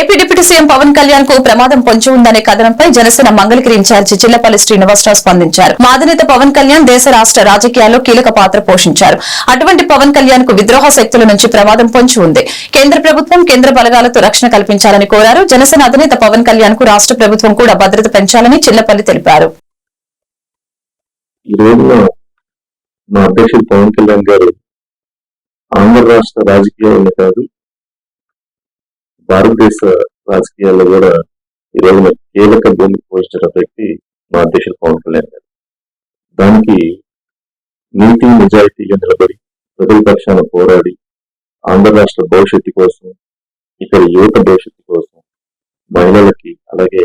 AP deputy CM Pawan కళ్యాణ్కు ప్రమాదం పొంచి ఉందనే కథనంపై జనసేన మంగళగిరి ఇన్ఛార్జి చిల్లపల్లి శ్రీనివాసరావు స్పందించారు. మాదినేత పవన్ కళ్యాణ్ దేశ రాష్ట్ర రాజకీయాల్లో కీలక పాత్ర పోషించారు. అటువంటి పవన్ కళ్యాణ్కు విద్రోహ శక్తుల నుంచి ప్రమాదం పొంచి ఉంది. కేంద్ర ప్రభుత్వం కేంద్ర బలగాలతో రక్షణ కల్పించాలని కోరారు. జనసేన అధినేత పవన్ కళ్యాణ్కు రాష్ట్ర ప్రభుత్వం కూడా భద్రత పెంచాలని చిల్లపల్లి తెలిపారు. మా అధ్యక్షుడు పవన్ కళ్యాణ్ గారు ఆంధ్ర రాష్ట్ర రాజకీయాలను కాదు భారతదేశ రాజకీయాల్లో కూడా ఈ రోజున కీలక భూమి పోషించిన వ్యక్తి మా అధ్యక్షుడు పవన్ కళ్యాణ్ గారు. దానికి నీతి నిజాయితీగా నిలబడి ప్రజల పక్షాన పోరాడి ఆంధ్ర రాష్ట్ర భవిష్యత్తు కోసం ఇక్కడ యువత భవిష్యత్తు కోసం మహిళలకి అలాగే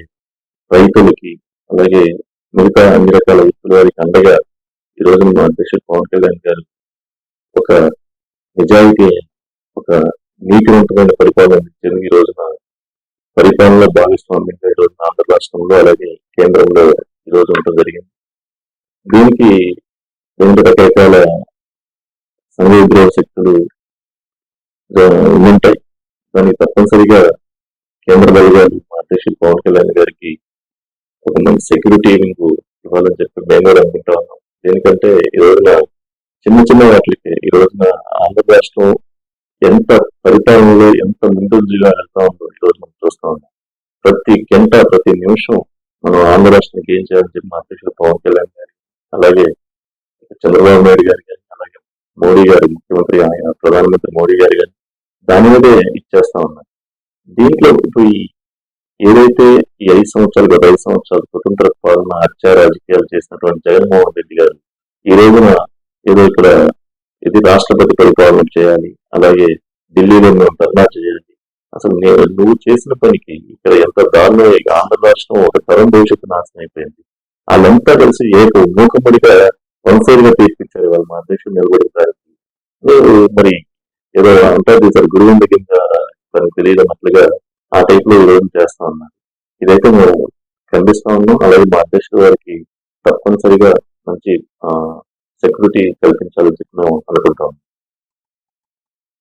రైతులకి అలాగే మిగతా అన్ని రకాల వ్యక్తుల వారికి అండగా ఈ రోజు మా అధ్యక్షుడు పవన్ కళ్యాణ్ గారు ఒక నిజాయితీ ఒక నీతివంతమైన పరిపాలన అందించేందుకు ఈ రోజున పరిపాలనలో భాగస్వామ్యంగా ఈ రోజున ఆంధ్ర రాష్ట్రంలో అలాగే కేంద్రంలో ఈ రోజు ఉండటం జరిగింది. దీనికి రెండు రకరకాల సంఘ విద్రోహ శక్తులు ఉంటాయి. దానికి తప్పనిసరిగా కేంద్ర బలగాలు మా అధ్యక్షుడు పవన్ కళ్యాణ్ గారికి ఒక మంచి సెక్యూరిటీ వింగ్ ఇవ్వాలని చెప్పి మేము కూడా అనుకుంటా ఉన్నాం. ఎందుకంటే ఈ రోజున చిన్న చిన్న వాటికి ఈ రోజున ఆంధ్ర రాష్ట్రం ఎంత పరిపాలనలో ఎంత ముందంజగా వెళ్తా ఉందో ఈరోజు మనం చూస్తా ఉన్నాం. ప్రతి గంట ప్రతి నిమిషం మనం ఆంధ్ర రాష్ట్రానికి ఏం చేయాలని చెప్పి మా అధ్యక్షుడు పవన్ కళ్యాణ్ గారి అలాగే చంద్రబాబు నాయుడు గారి కానీ అలాగే మోడీ గారి ముఖ్యమంత్రి ఆయన ప్రధానమంత్రి మోడీ గారు కానీ దాని మీదే ఇచ్చేస్తా ఉన్నారు. దీంట్లో ఇప్పుడు ఈ ఏదైతే ఈ ఐదు సంవత్సరాలు గత ఐదు సంవత్సరాలు స్వతంత్ర పాలన హత్య రాజకీయాలు చేసినటువంటి జగన్మోహన్ రెడ్డి గారు ఈ రోజున ఏదో ఇక్కడ ఇది రాష్ట్రపతి పరిపాలన చేయాలి అలాగే ఢిల్లీలో మేము ధర్నా చేయండి. అసలు నేను నువ్వు చేసిన పనికి ఇక్కడ ఎంత దారుణం ఇక ఆంధ్ర రాష్ట్రం ఒక తరం భవిష్యత్తు నాశనం అయిపోయింది. వాళ్ళంతా కలిసి ఏక మూకముడిగా వన్సైడ్గా తీర్పించారు వాళ్ళు. మా అధ్యక్షుడు నిలబడడానికి మరి ఏదో అంటారు సార్ గురువు కింద తనకు తెలియదన్నట్లుగా ఆ టైప్లో ఈ చేస్తా ఉన్నారు. ఇదైతే మేము ఖండిస్తా ఉన్నాం. అలాగే మా అధ్యక్షుడు వారికి తప్పనిసరిగా మంచి సెక్యూరిటీ కల్పించాలని చెప్పి మేము అనుకుంటాం